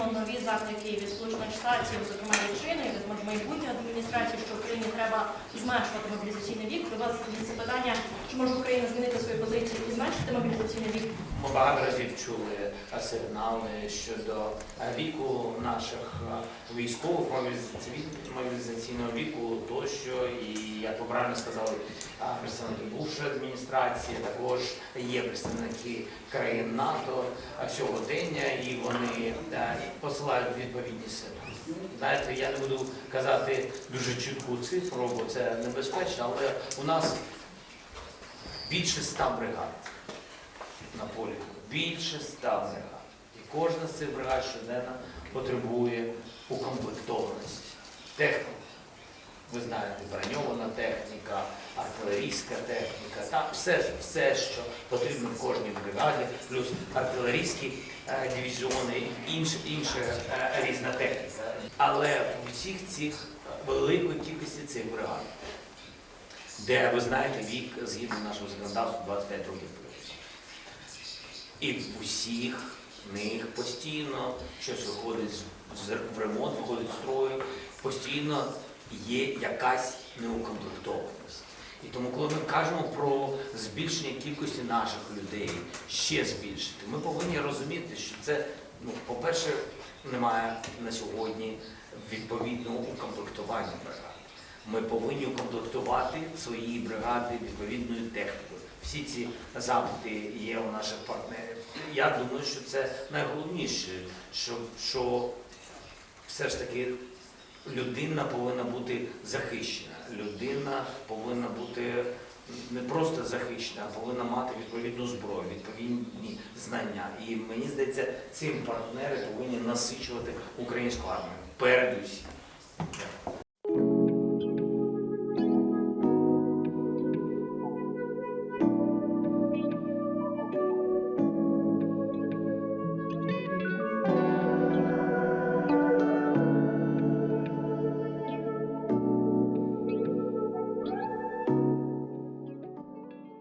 чуємо нові заклики від Сполучених Штатів, зокрема від Чини, від майбутньої адміністрації, що Україні треба зменшувати мобілізаційний вік. До вас це питання, чи може Україна змінити свою позицію і зменшити мобілізаційний вік? Ми багато разів чули сигнали щодо віку наших військових мобілізаційного віку тощо. І як ви правильно сказали, представники Буша адміністрації, також є представники країн НАТО сьогодення, і вони е, посилають відповідні сили. Знаєте, я не буду казати дуже чітку цифру, бо це небезпечно, але у нас більше ста бригад на полі. Більше ста бригад. І кожна з цих бригад щоденно потребує укомплектованості. Техніка. Ви знаєте, броньована техніка, артилерійська техніка, та все, все, що потрібно в кожній бригаді, плюс артилерійські е, дивізіони, інша, інша е, різна техніка. Але у всіх цих великої кількості цих бригад, де ви знаєте вік згідно нашого законодавства 25 років. І в усіх них постійно щось виходить в ремонт, виходить з строю, постійно є якась неукомплектованість. І тому, коли ми кажемо про збільшення кількості наших людей, ще збільшити, ми повинні розуміти, що це, ну, по-перше, немає на сьогодні відповідного укомплектування бригад. Ми повинні укомплектувати свої бригади відповідною технікою. Всі ці запити є у наших партнерів. Я думаю, що це найголовніше, що, що все ж таки людина повинна бути захищена. Людина повинна бути не просто захищена, а повинна мати відповідну зброю, відповідні знання. І мені здається, цим партнери повинні насичувати українську армію. Передусім.